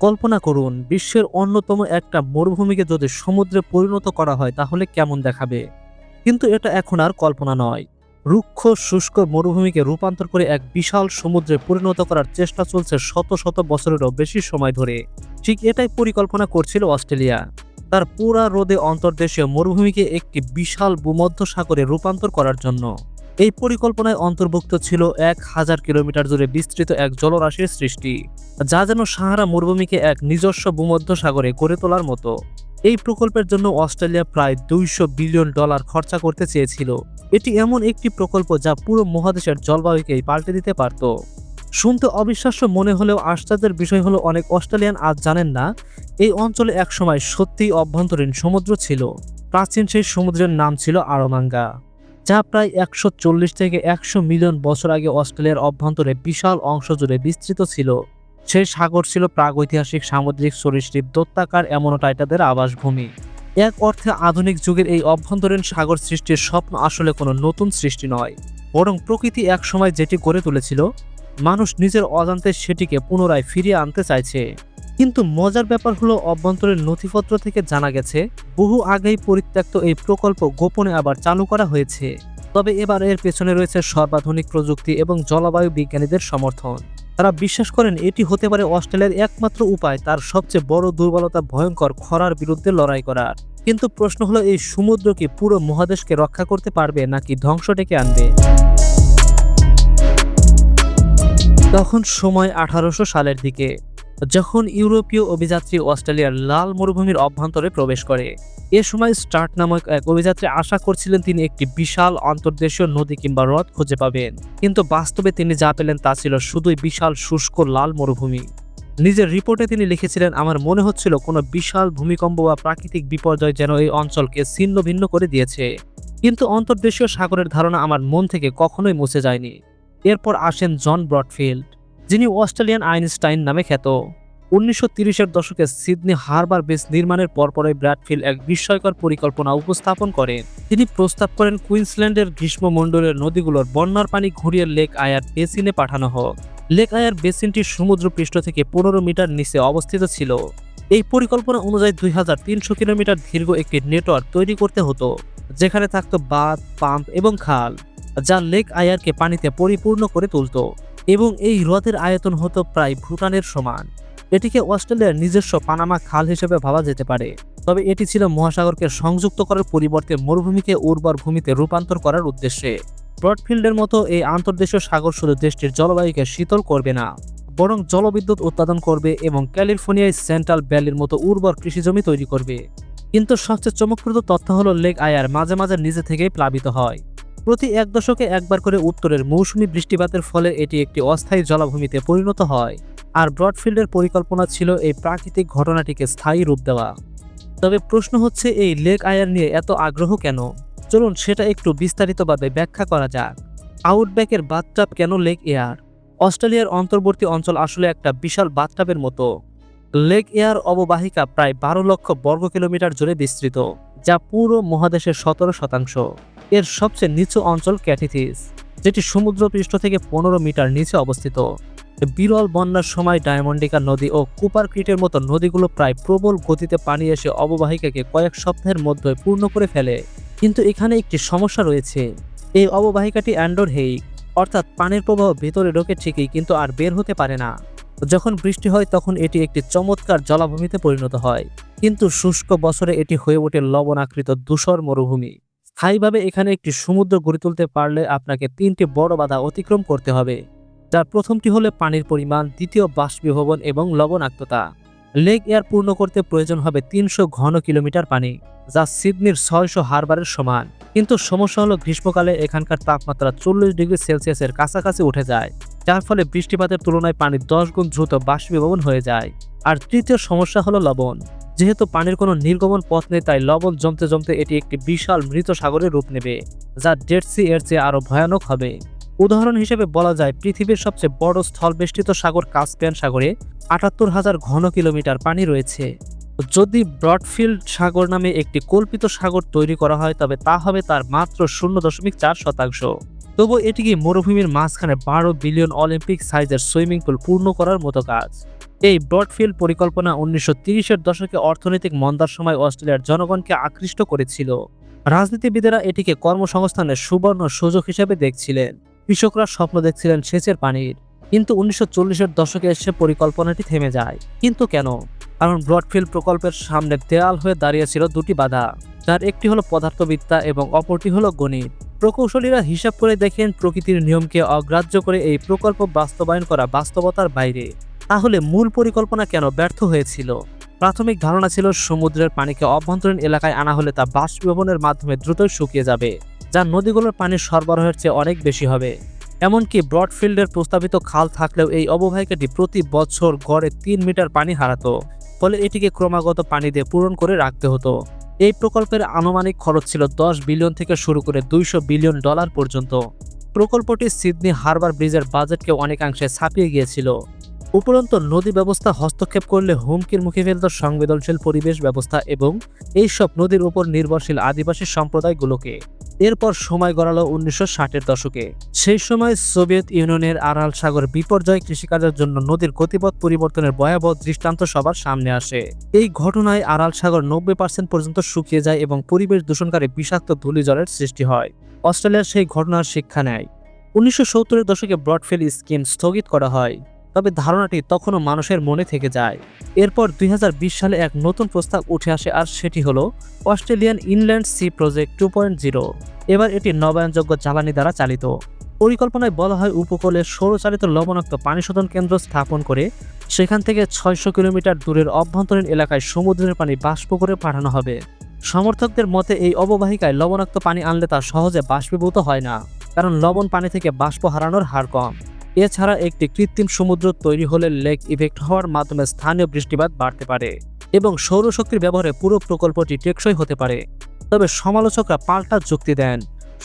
কল্পনা করুন, বিশ্বের অন্যতম একটা মরুভূমিকে যদি সমুদ্রে পরিণত করা হয়, তাহলে কেমন দেখাবে? কিন্তু এটা এখন আর কল্পনা নয়। রুক্ষ, শুষ্ক মরুভূমিকে রূপান্তর করে এক বিশাল সমুদ্রে পরিণত করার চেষ্টা চলছে শত শত বছরেরও বেশি সময় ধরে। ঠিক এটাই পরিকল্পনা করছিল অস্ট্রেলিয়া। তার পুরা রোদে অন্তর্দেশীয় মরুভূমিকে একটি বিশাল ভূমধ্য সাগরে রূপান্তর করার জন্য। এই পরিকল্পনায় অন্তর্ভুক্ত ছিল এক হাজার কিলোমিটার জুড়ে বিস্তৃত এক জলরাশির সৃষ্টি, যা যেন সাহারা মরুভূমিকে এক নিজস্ব ভূমধ্য সাগরে গড়ে তোলার মতো। এই প্রকল্পের জন্য অস্ট্রেলিয়া প্রায় দুইশো বিলিয়ন ডলার খরচা করতে চেয়েছিল। এটি এমন একটি প্রকল্প যা পুরো মহাদেশের জলবায়ুকেই পাল্টে দিতে পারত। শুনতে অবিশ্বাস্য মনে হলেও আশ্চর্যের বিষয় হলো অনেক অস্ট্রেলিয়ান আজ জানেন না, এই অঞ্চলে একসময় সত্যিই অভ্যন্তরীণ সমুদ্র ছিল। প্রাচীন সেই সমুদ্রের নাম ছিল আরমাঙ্গা। যা প্রায় একশো চল্লিশ থেকে একশো মিলিয়ন বছর আগে অস্ট্রেলিয়ার অভ্যন্তরে বিশাল অংশ জুড়ে বিস্তৃত ছিল। সেই সাগর ছিল প্রাগৈতিহাসিক সামুদ্রিক সরীসৃপ, দত্তাকার অ্যামোনোটাইটাদের আবাসভূমি। এক অর্থে আধুনিক যুগের এই অভ্যন্তরীণ সাগর সৃষ্টির স্বপ্ন আসলে কোনো নতুন সৃষ্টি নয়। বরং প্রকৃতি একসময় যেটি গড়ে তুলেছিল, মানুষ নিজের অজান্তে সেটিকে পুনরায় ফিরিয়ে আনতে চাইছে। কিন্তু মজার ব্যাপার হলো অভ্যন্তরীণ নথিপত্র থেকে জানা গেছে, বহু আগেই পরিত্যক্ত এই প্রকল্প গোপনে আবার চালু করা হয়েছে। তবে এবার এর পেছনে রয়েছে সর্বাধুনিক প্রযুক্তি এবং জলবায়ু বিজ্ঞানীদের সমর্থন। তারা বিশ্বাস করেন এটি হতে পারে অস্ট্রেলিয়ার একমাত্র উপায় তার সবচেয়ে বড় দুর্বলতা ভয়ঙ্কর খরার বিরুদ্ধে লড়াই করার। কিন্তু প্রশ্ন হলো, এই সমুদ্র কি পুরো মহাদেশকে রক্ষা করতে পারবে নাকি ধ্বংস ডেকে আনবে? তখন সময় আঠারোশো সালের দিকে। যখন ইউরোপীয় অভিযাত্রী অস্ট্রেলিয়ার লাল মরুভূমির অভ্যন্তরে প্রবেশ করে, এ সময় স্টার্ট নামক এক অভিযাত্রী আশা করছিলেন তিনি একটি বিশাল অন্তর্দেশীয় নদী কিংবা হ্রদ খুঁজে পাবেন। কিন্তু বাস্তবে তিনি যা পেলেন তা ছিল শুধুই বিশাল শুষ্ক লাল মরুভূমি। নিজের রিপোর্টে তিনি লিখেছিলেন, আমার মনে হচ্ছিল কোনো বিশাল ভূমিকম্প বা প্রাকৃতিক বিপর্যয় যেন এই অঞ্চলকে ছিন্ন ভিন্ন করে দিয়েছে। কিন্তু অন্তর্দেশীয় সাগরের ধারণা আমার মন থেকে কখনোই মুছে যায়নি। এরপর আসেন জন ব্রডফিল্ড। যিনি অস্ট্রেলিয়ান আইনস্টাইন নামে খ্যাত। উনিশশো তিরিশের দশকে সিডনি হারবার বেস নির্মাণের পরপরই ব্র্যাডফিল্ড এক বিস্ময়কর পরিকল্পনা উপস্থাপন করেন। তিনি প্রস্তাব করেন কুইন্সল্যান্ডের গ্রীষ্মমণ্ডলের নদীগুলোর বন্যার পানি ঘুরিয়ে লেক আয়ার বেসিনে পাঠানো হোক। লেক আয়ার বেসিনটি সমুদ্র পৃষ্ঠ থেকে পনেরো মিটার নিচে অবস্থিত ছিল। এই পরিকল্পনা অনুযায়ী দুই হাজার তিনশো কিলোমিটার দীর্ঘ একটি নেটওয়ার্ক তৈরি করতে হতো, যেখানে থাকতো বাঁধ, পাম্প এবং খাল, যা লেক আয়ারকে পানিতে পরিপূর্ণ করে তুলত। এবং এই হ্রদের আয়তন হতো প্রায় ভুটানের সমান। এটিকে অস্ট্রেলিয়ার নিজস্ব পানামা খাল হিসেবে ভাবা যেতে পারে। তবে এটি ছিল মহাসাগরকে সংযুক্ত করার পরিবর্তে মরুভূমিকে উর্বর ভূমিতে রূপান্তর করার উদ্দেশ্যে। ব্রডফিল্ডের মতো এই আন্তর্দেশীয় সাগর শুধু দেশটির জলবায়ুকে শীতল করবে না, বরং জলবিদ্যুৎ উৎপাদন করবে এবং ক্যালিফোর্নিয়ায় সেন্ট্রাল ভ্যালির মতো উর্বর কৃষিজমি তৈরি করবে। কিন্তু সবচেয়ে চমকপ্রদ তথ্য হলো লেক আয়ার মাঝে মাঝে নিজে থেকেই প্লাবিত হয়। প্রতি এক দশকে একবার করে উত্তরের মৌসুমি বৃষ্টিপাতের ফলে এটি একটি অস্থায়ী জলাভূমিতে পরিণত হয়। আর ব্রডফিল্ডের পরিকল্পনা ছিল এই প্রাকৃতিক ঘটনাটিকে স্থায়ী রূপ দেওয়া। তবে প্রশ্ন হচ্ছে, এই লেক আয়ার নিয়ে এত আগ্রহ কেন? চলুন সেটা একটু বিস্তারিতভাবে ব্যাখ্যা করা যাক। আউটব্যাকের বাথটাব কেন লেক এয়ার? অস্ট্রেলিয়ার অন্তর্বর্তী অঞ্চল আসলে একটা বিশাল বাথটাবের মতো। লেক এয়ার অববাহিকা প্রায় বারো লক্ষ বর্গ কিলোমিটার জুড়ে বিস্তৃত, যা পুরো মহাদেশের সতেরো শতাংশ। এর সবচেয়ে নিচু অঞ্চল ক্যাথিথিস যেটি সমুদ্রপৃষ্ঠ থেকে পনেরো মিটার নিচে অবস্থিত। বিরল বন্যার সময় ডায়মন্ডিকা নদী ও কুপার ক্রিটের মতো নদীগুলো প্রায় প্রবল গতিতে পানি এসে অববাহিকাকে কয়েক সপ্তাহের মধ্যে পূর্ণ করে ফেলে। কিন্তু এখানে একটি সমস্যা রয়েছে। এই অববাহিকাটি অ্যান্ডোর হেইক অর্থাৎ পানির প্রবাহ ভেতরে ঢোকে ঠিকই কিন্তু আর বের হতে পারে না। যখন বৃষ্টি হয় তখন এটি একটি চমৎকার জলাভূমিতে পরিণত হয়। কিন্তু শুষ্ক বছরে এটি হয়ে ওঠে লবণাকৃত ধূসর মরুভূমি। স্থায়ীভাবে এখানে একটি সমুদ্র গড়ে তুলতে পারলে আপনাকে তিনটি বড় বাধা অতিক্রম করতে হবে। যার প্রথমটি হলে পানির পরিমাণ, দ্বিতীয় বাষ্পীভবন এবং লবণাক্ততা। লেক এয়ার পূর্ণ করতে প্রয়োজন হবে তিনশো ঘন কিলোমিটার পানি, যা সিডনির ছয়শো হারবারের সমান। কিন্তু সমস্যা হলো গ্রীষ্মকালে এখানকার তাপমাত্রা চল্লিশ ডিগ্রি সেলসিয়াসের কাছাকাছি উঠে যায়, যার ফলে বৃষ্টিপাতের তুলনায় পানি দশ গুণ দ্রুত বাষ্পীভবন হয়ে যায়। আর তৃতীয় সমস্যা হলো লবণ। যেহেতু পানির কোনো নির্গমন পথ নেই, তাই লবণ জমতে জমতে এটি একটি বিশাল মৃত সাগরের রূপ নেবে, যা ডেড সি এর চেয়ে আরও ভয়ানক হবে। উদাহরণ হিসেবে বলা যায়, পৃথিবীর সবচেয়ে বড় স্থলবেষ্টিত সাগর কাস্পিয়ান সাগরে আটাত্তর হাজার ঘন কিলোমিটার পানি রয়েছে। যদি ব্রডফিল্ড সাগর নামে একটি কল্পিত সাগর তৈরি করা হয়, তবে তা হবে তার মাত্র শূন্য দশমিক চার শতাংশ। তবু এটিকে মরুভূমির মাঝখানে বারো বিলিয়ন অলিম্পিক সাইজের সুইমিং পুল পূর্ণ করার মতো কাজ? এই ব্রডফিল্ড পরিকল্পনা উনিশশো তিরিশের দশকে অর্থনৈতিক মন্দার সময় অস্ট্রেলিয়ার জনগণকে আকৃষ্ট করেছিল। রাজনীতিবিদেরা এটিকে কর্মসংস্থানের সুবর্ণ সুযোগ হিসেবে দেখছিলেন। কৃষকরা স্বপ্ন দেখছিলেন সেচের পানির। কিন্তু উনিশশো চল্লিশের দশকে এসে পরিকল্পনাটি থেমে যায়। কিন্তু কেন? কারণ ব্রডফিল্ড প্রকল্পের সামনে দেয়াল হয়ে দাঁড়িয়েছিল দুটি বাধা। যার একটি হলো পদার্থবিদ্যা এবং অপরটি হলো গণিত। প্রকৌশলীরা হিসাব করে দেখেন প্রকৃতির নিয়মকে অগ্রাহ্য করে এই প্রকল্প বাস্তবায়ন করা বাস্তবতার বাইরে। তাহলে মূল পরিকল্পনা কেন ব্যর্থ হয়েছিল? প্রাথমিক ধারণা ছিল সমুদ্রের পানিকে অভ্যন্তরীণ এলাকায় আনা হলে তা বাষ্পীভবনের মাধ্যমে দ্রুতই শুকিয়ে যাবে, যা নদীগুলোর পানির সরবরাহের চেয়ে অনেক বেশি হবে। এমনকি ব্রডফিল্ডের প্রস্তাবিত খাল থাকলেও এই অববাহিকাটি প্রতি বছর গড়ে তিন মিটার পানি হারাতো, ফলে এটিকে ক্রমাগত পানি দিয়ে পূরণ করে রাখতে হতো। এই প্রকল্পের আনুমানিক খরচ ছিল দশ বিলিয়ন থেকে শুরু করে দুইশো বিলিয়ন ডলার পর্যন্ত। প্রকল্পটি সিডনি হারবার ব্রিজের বাজেটকে অনেকাংশে ছাপিয়ে গিয়েছিল। উপরন্ত নদী ব্যবস্থা হস্তক্ষেপ করলে হুমকির মুখে ফেলত সংবেদনশীল পরিবেশ ব্যবস্থা এবং এইসব নদীর উপর নির্ভরশীল আদিবাসী সম্প্রদায়গুলোকে। এরপর সময় গড়ালো উনিশশো ষাটের দশকে। সেই সময় সোভিয়েত ইউনিয়নের আড়াল সাগর বিপর্যয় কৃষিকাজের জন্য নদীর গতিপথ পরিবর্তনের ভয়াবহ দৃষ্টান্ত সবার সামনে আসে। এই ঘটনায় আড়াল সাগর নব্বই পার্সেন্ট পর্যন্ত শুকিয়ে যায় এবং পরিবেশ দূষণকারী বিষাক্ত ধূলিজলের সৃষ্টি হয়। অস্ট্রেলিয়ার সেই ঘটনার শিক্ষা নেয়। উনিশশো সত্তরের দশকে ব্রডফিল স্কিম স্থগিত করা হয়। তবে ধারণাটি তখনও মানুষের মনে থেকে যায়। এরপর দুই হাজার বিশ সালে এক নতুন প্রস্তাব উঠে আসে আর সেটি হলো Australian inland sea project two point zero. এবার এটি নবায়নযোগ্য জ্বালানি দ্বারা চালিত। পরিকল্পনায় বলা হয় উপকূলে সৌরচালিত লবণাক্ত পানি শোধন কেন্দ্র স্থাপন করে সেখান থেকে ছয়শো কিলোমিটার দূরের অভ্যন্তরীণ এলাকায় সমুদ্রের পানি বাষ্প করে পাঠানো হবে। সমর্থকদের মতে এই অববাহিকায় লবণাক্ত পানি আনলে তা সহজে বাষ্পীভূত হয় না, কারণ লবণ পানি থেকে বাষ্প হারানোর হার কম। এছাড়া একটি কৃত্রিম সমুদ্র তৈরি হলে লেক ইফেক্ট হওয়ার মাধ্যমে স্থানীয় বৃষ্টিপাত বাড়তে পারে এবং সৌরশক্তির ব্যবহারে পুরো প্রকল্পটি টেকসই হতে পারে। তবে সমালোচকরা পাল্টা যুক্তি দেন,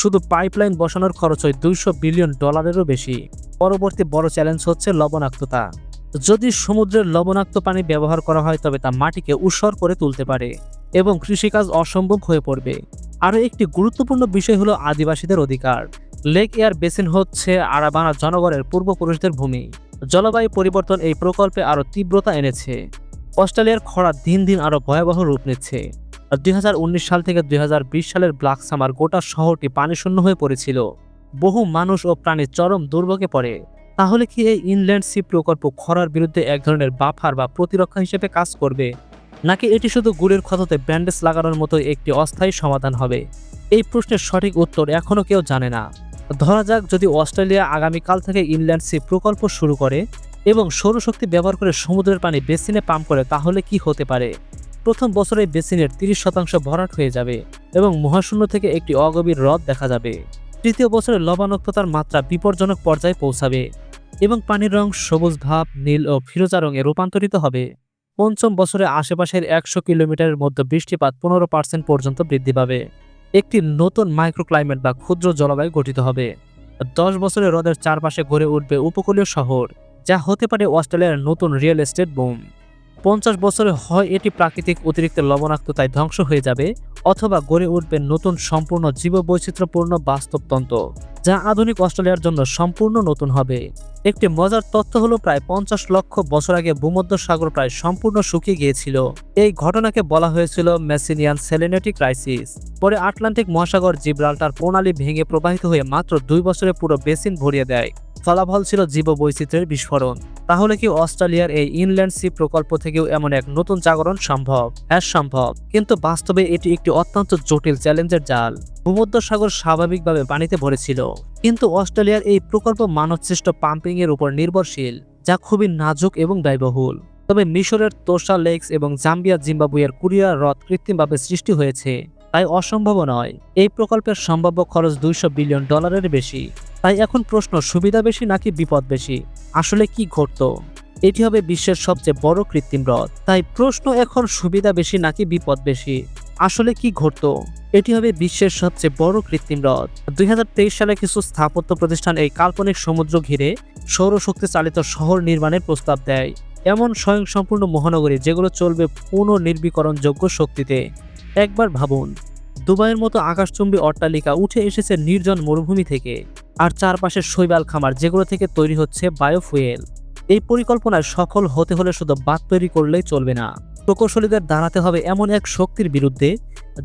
শুধু পাইপলাইন বসানোর খরচ হয় দুইশো বিলিয়ন ডলারেরও বেশি। পরবর্তী বড় চ্যালেঞ্জ হচ্ছে লবণাক্ততা। যদি সমুদ্রের লবণাক্ত পানি ব্যবহার করা হয়, তবে তা মাটিকে উৎসর করে তুলতে পারে এবং কৃষিকাজ অসম্ভব হয়ে পড়বে। আরও একটি গুরুত্বপূর্ণ বিষয় হলো আদিবাসীদের অধিকার। লেক এয়ার বেসিন হচ্ছে আরাবানা জনগণের পূর্বপুরুষদের ভূমি। জলবায়ু পরিবর্তন এই প্রকল্পে আরও তীব্রতা এনেছে। অস্ট্রেলিয়ার খরা দিন দিন আরও ভয়াবহ রূপ নিচ্ছে। দুই হাজার উনিশ সাল থেকে দুই হাজার বিশ সালের ব্ল্যাক সামার গোটা শহরটি পানিশূন্য হয়ে পড়েছিল। বহু মানুষ ও প্রাণী চরম দুর্ভোগে পড়ে। তাহলে কি এই ইনল্যান্ড সি প্রকল্প খরার বিরুদ্ধে এক ধরনের বাফার বা প্রতিরক্ষা হিসেবে কাজ করবে? নাকি এটি শুধু গুড়ের ক্ষততে ব্যান্ডেজ লাগানোর মতো একটি অস্থায়ী সমাধান হবে? এই প্রশ্নের সঠিক উত্তর এখনও কেউ জানে না। ধরা যাক যদি অস্ট্রেলিয়া আগামীকাল থেকে ইনল্যান্ড সি প্রকল্প শুরু করে এবং সৌরশক্তি ব্যবহার করে সমুদ্রের পানি বেসিনে পাম্প করে, তাহলে কি হতে পারে? প্রথম বছরে বেসিনের তিরিশ শতাংশ ভরাট হয়ে যাবে এবং মহাশূন্য থেকে একটি অগভীর হ্রদ দেখা যাবে। তৃতীয় বছরে লবণাক্ততার মাত্রা বিপজ্জনক পর্যায়ে পৌঁছাবে এবং পানির রং সবুজ ভাব নীল ও ফিরোজা রঙে রূপান্তরিত হবে। পঞ্চম বছরে আশেপাশের একশো কিলোমিটারের মধ্যে বৃষ্টিপাত পনেরো পার্সেন্ট পর্যন্ত বৃদ্ধি পাবে। একটি নতুন মাইক্রোক্লাইমেট বা ক্ষুদ্র জলবায়ু গঠিত হবে। দশ বছরে হ্রদের চারপাশে গড়ে উঠবে উপকূলীয় শহর, যা হতে পারে অস্ট্রেলিয়ার নতুন রিয়েল এস্টেট বুম পঞ্চাশ বছরে হয় এটি প্রাকৃতিক অতিরিক্ত লবণাক্ততায় ধ্বংস হয়ে যাবে অথবা গড়ে উঠবে নতুন সম্পূর্ণ জীববৈচিত্র্যপূর্ণ বাস্তবতন্ত্র, যা আধুনিক অস্ট্রেলিয়ার জন্য সম্পূর্ণ নতুন হবে। একটি মজার তথ্য হলো, প্রায় পঞ্চাশ লক্ষ বছর আগে ভূমধ্য সাগর প্রায় সম্পূর্ণ শুকিয়ে গিয়েছিল। এই ঘটনাকে বলা হয়েছিল মেসিনিয়ান সেলেনেটি ক্রাইসিস। পরে আটলান্টিক মহাসাগর জিব্রাল্টার প্রণালী ভেঙে প্রবাহিত হয়ে মাত্র দুই বছরে পুরো বেসিন ভরিয়ে দেয়। ফলাফল ছিল জীববৈচিত্র্যের বিস্ফোরণ। তাহলে কি অস্ট্রেলিয়ার এই ইনল্যান্ড সি প্রকল্প থেকেও এমন এক নতুন জাগরণ সম্ভব? হ্যাঁ সম্ভব। কিন্তু বাস্তবে এটি একটি অত্যন্ত জটিল চ্যালেঞ্জের জাল। ভূমধ্য সাগর স্বাভাবিকভাবে পানিতে ভরেছিল। কিন্তু অস্ট্রেলিয়ার এই প্রকল্প মানবসৃষ্ট পাম্পিং এর উপর নির্ভরশীল, যা খুবই নাজুক এবং ব্যয়বহুল। তবে মিশরের তোষা লেকস এবং জাম্বিয়া জিম্বাবুয়ের কুরিয়া হ্রদ কৃত্রিমভাবে সৃষ্টি হয়েছে। তাই অসম্ভব নয়। এই প্রকল্পের সম্ভাব্য খরচ দুইশো বিলিয়ন ডলারের বেশি। তাই এখন প্রশ্ন, সুবিধা বেশি নাকি বিপদ বেশি? আসলে কি ঘটত? এটি হবে বিশ্বের সবচেয়ে বড় কৃত্রিম হ্রদ। তাই প্রশ্ন, এখন সুবিধা বেশি নাকি বিপদ বেশি? আসলে কি ঘটত? এটি হবে বিশ্বের সবচেয়ে বড় কৃত্রিম হ্রদ। দুই হাজার তেইশ সালে কিছু স্থাপত্য প্রতিষ্ঠান এই কাল্পনিক সমুদ্র ঘিরে সৌরশক্তি চালিত শহর নির্মাণের প্রস্তাব দেয়। এমন স্বয়ংসম্পূর্ণ মহানগরী যেগুলো চলবে পুনর্নির্বীকরণযোগ্য শক্তিতে। একবার ভাবুন, দুবাইয়ের মতো আকাশচুম্বী অট্টালিকা উঠে এসেছে নির্জন মরুভূমি থেকে, আর চারপাশের শৈবাল খামার যেগুলো থেকে তৈরি হচ্ছে বায়োফুয়েল। এই পরিকল্পনায় সফল হতে হলে শুধু বাদ তৈরি করলেই চলবে না। প্রকৌশলীদের দাঁড়াতে হবে এমন এক শক্তির বিরুদ্ধে,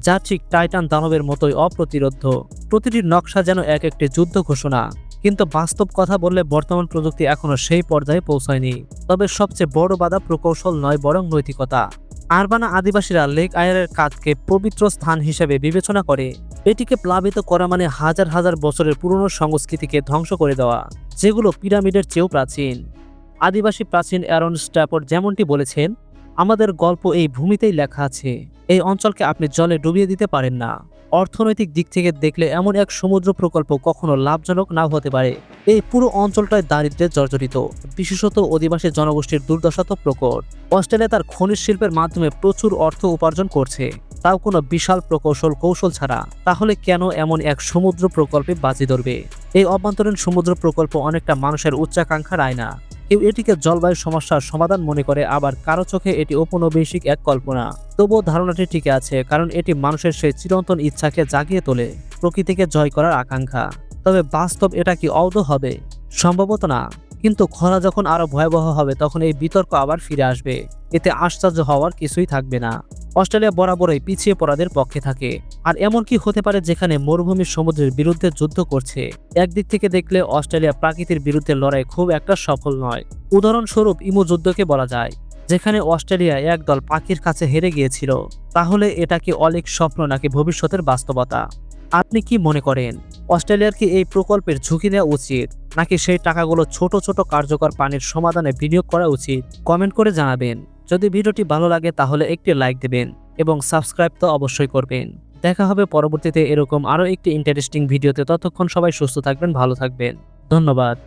যা ঠিক টাইটান দানবের মতোই অপ্রতিরোধ্য। প্রতিটি নকশা যেন এক একটি যুদ্ধ ঘোষণা। কিন্তু বাস্তব কথা বললে বর্তমান প্রযুক্তি এখনও সেই পর্যায়ে পৌঁছায়নি। তবে সবচেয়ে বড় বাধা প্রকৌশল নয়, বরং নৈতিকতা। আরবানা আদিবাসীরা লেক আয়ারের কাজকে পবিত্র স্থান হিসেবে বিবেচনা করে। এটিকে প্লাবিত করা মানে হাজার হাজার বছরের পুরনো সংস্কৃতিকে ধ্বংস করে দেওয়া, যেগুলো পিরামিডের চেয়েও প্রাচীন। আদিবাসী প্রাচীন অ্যারন স্ট্যাপোর্ড যেমনটি বলেছেন, আমাদের গল্প এই ভূমিতেই লেখা আছে। এই অঞ্চলকে আপনি জলে ডুবিয়ে দিতে পারেন না। অর্থনৈতিক দিক থেকে দেখলে এমন এক সমুদ্র প্রকল্প কখনো লাভজনক নাও হতে পারে। এই পুরো অঞ্চলটাই দারিদ্র্যে জর্জরিত। বিশেষত অধিবাসী জনগোষ্ঠীর দুর্দশা তো প্রকট। অস্ট্রেলিয়া তার খনিজ শিল্পের মাধ্যমে প্রচুর অর্থ উপার্জন করছে। তাও কোনো বিশাল প্রকৌশল কৌশল ছাড়া। তাহলে কেন এমন এক সমুদ্র প্রকল্পে বাজি ধরবে? এই অভ্যন্তরীণ সমুদ্র প্রকল্প অনেকটা মানুষের উচ্চাকাঙ্ক্ষার আয়না। কেউ এটিকে জলবায়ু সমস্যার সমাধান মনে করে আবার কারও চোখে এটি ঔপনিবেশিক এক কল্পনা। তবুও ধারণাটি ঠিক আছে, কারণ এটি মানুষের সেই চিরন্তন ইচ্ছাকে জাগিয়ে তোলে, প্রকৃতিকে জয় করার আকাঙ্ক্ষা। তবে বাস্তব এটা কি অবধ হবে? সম্ভবত না। কিন্তু খরা যখন আরও ভয়াবহ হবে, তখন এই বিতর্ক আবার ফিরে আসবে। এতে আশ্চর্য হওয়ার কিছুই থাকবে না। অস্ট্রেলিয়া বরাবরই পিছিয়ে পড়াদের পক্ষে থাকে। আর এমন কি হতে পারে যেখানে মরুভূমি সমুদ্রের বিরুদ্ধে যুদ্ধ করছে? একদিক থেকে দেখলে অস্ট্রেলিয়া প্রাকৃতির বিরুদ্ধে লড়াই খুব একটা সফল নয়। উদাহরণস্বরূপ ইমু যুদ্ধকে বলা যায়, যেখানে অস্ট্রেলিয়া একদল পাখির কাছে হেরে গিয়েছিল। তাহলে এটা কি অলিক স্বপ্ন নাকি ভবিষ্যতের বাস্তবতা? আপনি কি মনে করেন, অস্ট্রেলিয়ার কি এই প্রকল্পের ঝুঁকি নেওয়া উচিত, নাকি সেই টাকাগুলো ছোট ছোট কার্যকর পানির সমাধানে বিনিয়োগ করা উচিত? কমেন্ট করে জানাবেন। যদি ভিডিওটি ভালো লাগে তাহলে একটি লাইক দেবেন এবং সাবস্ক্রাইব তো অবশ্যই করবেন। দেখা হবে পরবর্তীতে এরকম আরও একটি ইন্টারেস্টিং ভিডিওতে। ততক্ষণ সবাই সুস্থ থাকবেন, ভালো থাকবেন। ধন্যবাদ।